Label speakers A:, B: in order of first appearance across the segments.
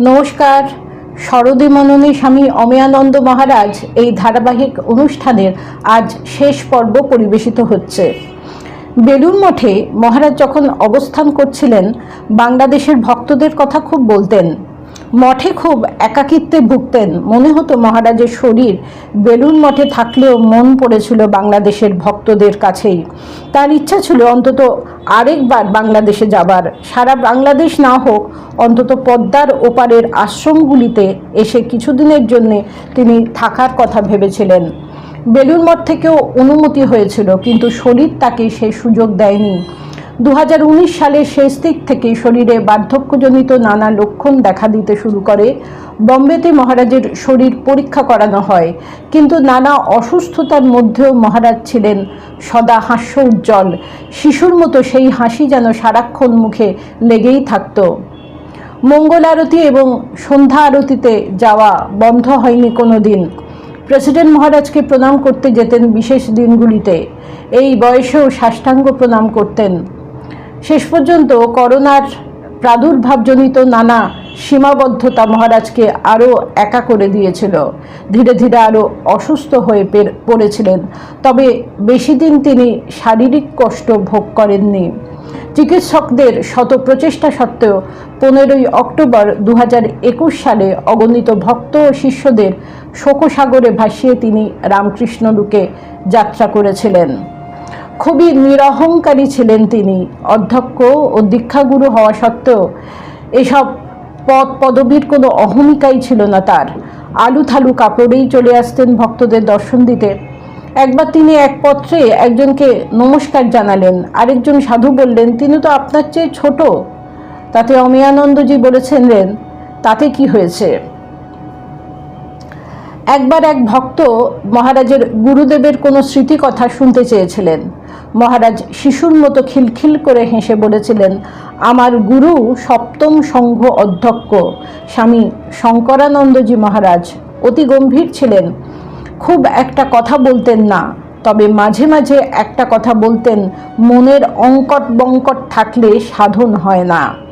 A: নমস্কার। সরদী মননী স্বামী অমেয়ানন্দ মহারাজ এই ধারাবাহিক অনুষ্ঠানের আজ শেষ পর্ব পরিবেশিত হচ্ছে। বেলুর মঠে মহারাজ যখন অবস্থান করছিলেন, বাংলাদেশের ভক্তদের কথা খুব বলতেন। মঠে খুব একাকিত্বে ভুগতেন। মনে হতো মহারাজের শরীর বেলুন মঠে থাকলেও মন পড়েছিল বাংলাদেশের ভক্তদের কাছেই। তার ইচ্ছা ছিল অন্তত আরেকবার বাংলাদেশে যাবার। সারা বাংলাদেশ না হোক, অন্তত পদ্মার ওপারের আশ্রমগুলিতে এসে কিছুদিনের জন্য তিনি থাকার কথা ভেবেছিলেন। বেলুন মঠ থেকেও অনুমতি হয়েছিল, কিন্তু শরীর তাকে সেই সুযোগ দেয়নি। দু হাজার উনিশ সালের শেষ দিক থেকে শরীরে বার্ধক্যজনিত নানা লক্ষণ দেখা দিতে শুরু করে। বম্বেতে মহারাজের শরীর পরীক্ষা করানো হয়, কিন্তু নানা অসুস্থতার মধ্যেও মহারাজ ছিলেন সদা হাস্য উজ্জ্বল। শিশুর মতো সেই হাসি যেন সারাক্ষণ মুখে লেগেই থাকত। মঙ্গল আরতি এবং সন্ধ্যা আরতিতে যাওয়া বন্ধ হয়নি কোনো দিন প্রেসিডেন্ট মহারাজকে প্রণাম করতে যেতেন বিশেষ দিনগুলিতে। এই বয়সেও সাষ্টাঙ্গ প্রণাম করতেন। শেষ পর্যন্ত করোনার প্রাদুর্ভাবজনিত নানা সীমাবদ্ধতা মহারাজকে আরও একা করে দিয়েছিল। ধীরে ধীরে আরও অসুস্থ হয়ে পড়েছিলেন। তবে বেশি দিন তিনি শারীরিক কষ্ট ভোগ করেননি। চিকিৎসকদের শত প্রচেষ্টা সত্ত্বেও পনেরোই অক্টোবর দু সালে অগণিত ভক্ত ও শিষ্যদের শোকসাগরে ভাসিয়ে তিনি রামকৃষ্ণরূপে যাত্রা করেছিলেন। খুবই নিরহংকারী ছিলেন তিনি। অধ্যক্ষ ও দীক্ষাগুরু হওয়া সত্ত্বেও এসব পদ পদবীর কোনো অহমিকাই ছিল না তার। আলু থালু কাপড়েই চলে আসতেন ভক্তদের দর্শন দিতে। একবার তিনি এক পত্রে একজনকে নমস্কার জানালেন। আরেকজন সাধু বললেন, তিনি তো আপনার চেয়ে ছোট। তাতে অমিয়ানন্দজি বলেছিলেন তাতে কি হয়েছে? একবার এক ভক্ত মহারাজের গুরুদেবের কোনো স্মৃতি কথা শুনতে চেয়েছিলেন। মহারাজ শিশুর মতো খিলখিল করে হেসে বলেছিলেন, আমার গুরু সপ্তম সংঘ অধ্যক্ষ, স্বামী শঙ্করানন্দজি মহারাজ। অতি গম্ভীর ছিলেন। খুব একটা কথা বলতেন না, তবে মাঝে মাঝে একটা কথা বলতেন, মনের অঙ্কট বঙ্কট থাকলে সাধন হয় না।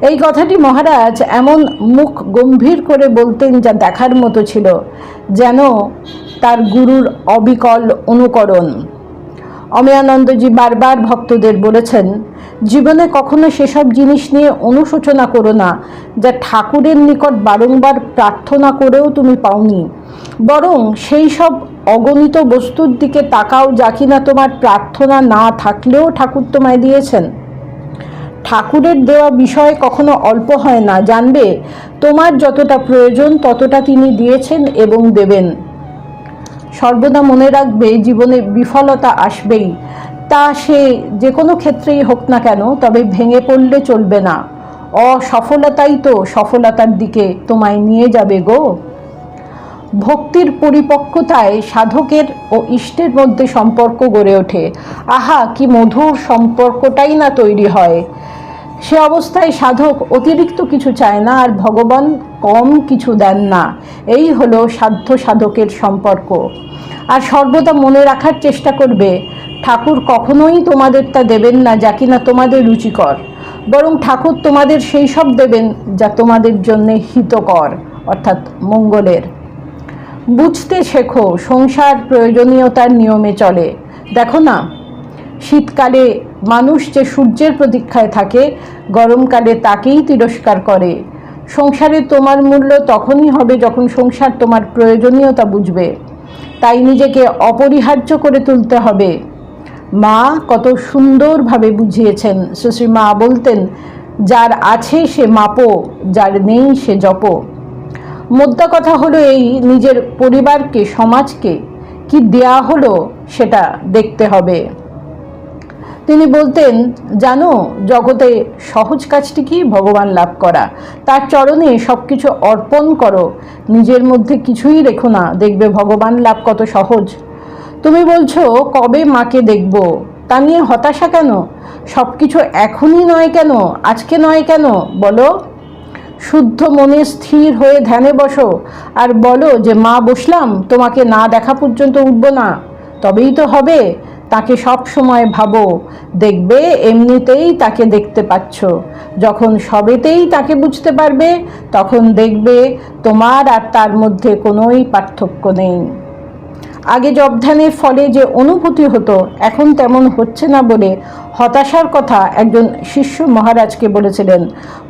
A: এই কথাটি মহারাজ এমন মুখ গম্ভীর করে বলতেন যা দেখার মতো ছিল, যেন তার গুরুর অবিকল অনুকরণ। অময়ানন্দজি বারবার ভক্তদের বলেছেন, জীবনে কখনো সেসব জিনিস নিয়ে অনুশোচনা করো না, যা ঠাকুরের নিকট বারংবার প্রার্থনা করেও তুমি পাওনি। বরং সেই সব অগণিত বস্তুর দিকে তাকাও যা কিনা তোমার প্রার্থনা না থাকলেও ঠাকুর তোমায় দিয়েছেন। ঠাকুরের দেওয়া বিষয় কখনো অল্প হয় না। জানবে, তোমার যতটা প্রয়োজন ততটা তিনি দিয়েছেন এবং দেবেন। সর্বদা মনে রাখবে, জীবনে বিফলতা আসবেই। তা সে যে কোনো ক্ষেত্রেই হোক না কেন, তবে ভেঙে পড়লে চলবে না। অসফলতাই তো সফলতার দিকে তোমায় নিয়ে যাবে গো। ভক্তির পরিপক্কতায় সাধকের ও ইষ্টের মধ্যে সম্পর্ক গড়ে ওঠে। আহা, কি মধুর সম্পর্কটাই না তৈরি হয়। সে অবস্থায় সাধক অতিরিক্ত কিছু চায় না আর ভগবান কম কিছু দেন না। এই হলো সাধ্য সাধকের সম্পর্ক। আর সর্বদা মনে রাখার চেষ্টা করবে, ঠাকুর কখনোই তোমাদের তা দেবেন না যা কিনা তোমাদের রুচিকর। বরং ঠাকুর তোমাদের সেই সব দেবেন যা তোমাদের জন্য হিতকর, অর্থাৎ মঙ্গলের। বুঝতে শেখো, সংসার প্রয়োজনীয়তার নিয়মে চলে। দেখো না শীতকালে মানুষ যে সূর্যের প্রতীক্ষায় থাকে, গরমকালে তাকেই তিরস্কার করে। সংসারে তোমার মূল্য তখনই হবে যখন সংসার তোমার প্রয়োজনীয়তা বুঝবে। তাই নিজেকে অপরিহার্য করে তুলতে হবে। মা কত সুন্দরভাবে বুঝিয়েছেন, সুশ্রী মা বলতেন, যার আছে সে মাপো, যার নেই সে জপো। মোদ্দা কথা হলো এই নিজের পরিবারকে, সমাজকে, কি দেয়া হলো সেটা দেখতে হবে। তিনি বলতেন, জানো, জগতে সহজ কাজটি কি? ভগবান লাভ করা। তার চরণে সব কিছু অর্পণ করো। নিজের মধ্যে কিছুই রেখো না। দেখবে ভগবান লাভ কত সহজ। তুমি বলছো, কবে মাকে দেখব? তা নিয়ে হতাশা কেন? সব কিছু এখনই নয় কেন? আজকে নয় কেন? বলো, শুদ্ধ মনে স্থির হয়ে ধ্যানে বসো। আর বলো যে, মা, বসলাম। তোমাকে না দেখা পর্যন্ত উঠব না। তবেই তো হবে। তাকে সব সময় ভাবো, দেখবে, এমনিতেই তাকে দেখতে পাচ্ছ। যখন সবেতেই তাকে বুঝতে পারবে, তখন দেখবে তোমার আর তার মধ্যে কোনোই পার্থক্য নেই। আগে জবধানের ফলে যে অনুভূতি হতো, এখন তেমন হচ্ছে না বলে হতাশার কথা একজন শিষ্য মহারাজকে বলেছিলেন।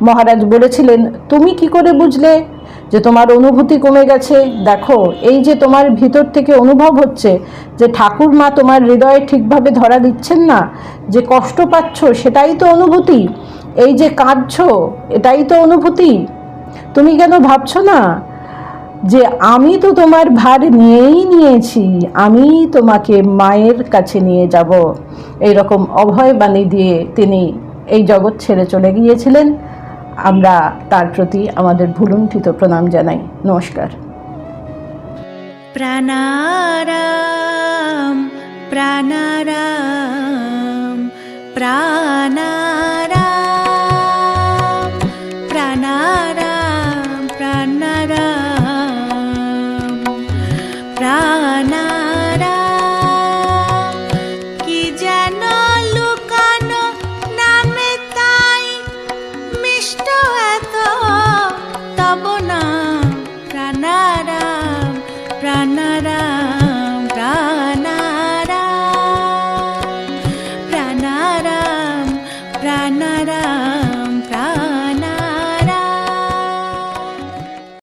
A: মহারাজ বলেছিলেন, তুমি কি করে বুঝলে যে তোমার অনুভূতি কমে গেছে? দেখো, এই যে তোমার ভিতর থেকে অনুভব হচ্ছে যে ঠাকুর মা তোমার হৃদয়ে ঠিকভাবে ধরা দিচ্ছেন না, যে কষ্ট পাচ্ছ, সেটাই তো অনুভূতি। এই যে কাঁদছো, এটাই তো অনুভূতি। তুমি কেন ভাবছ না? যে আমি তো তোমার ভার নিয়েই নিয়েছি আমি তোমাকে মায়ের কাছে নিয়ে যাব। এই রকম অভয়বাণী দিয়ে তিনি এই জগৎ ছেড়ে চলে গিয়েছিলেন। আমরা তার প্রতি আমাদের ভুলুণ্ঠিত প্রণাম জানাই। নমস্কার।
B: প্রাণারাম প্রাণারাম প্রাণা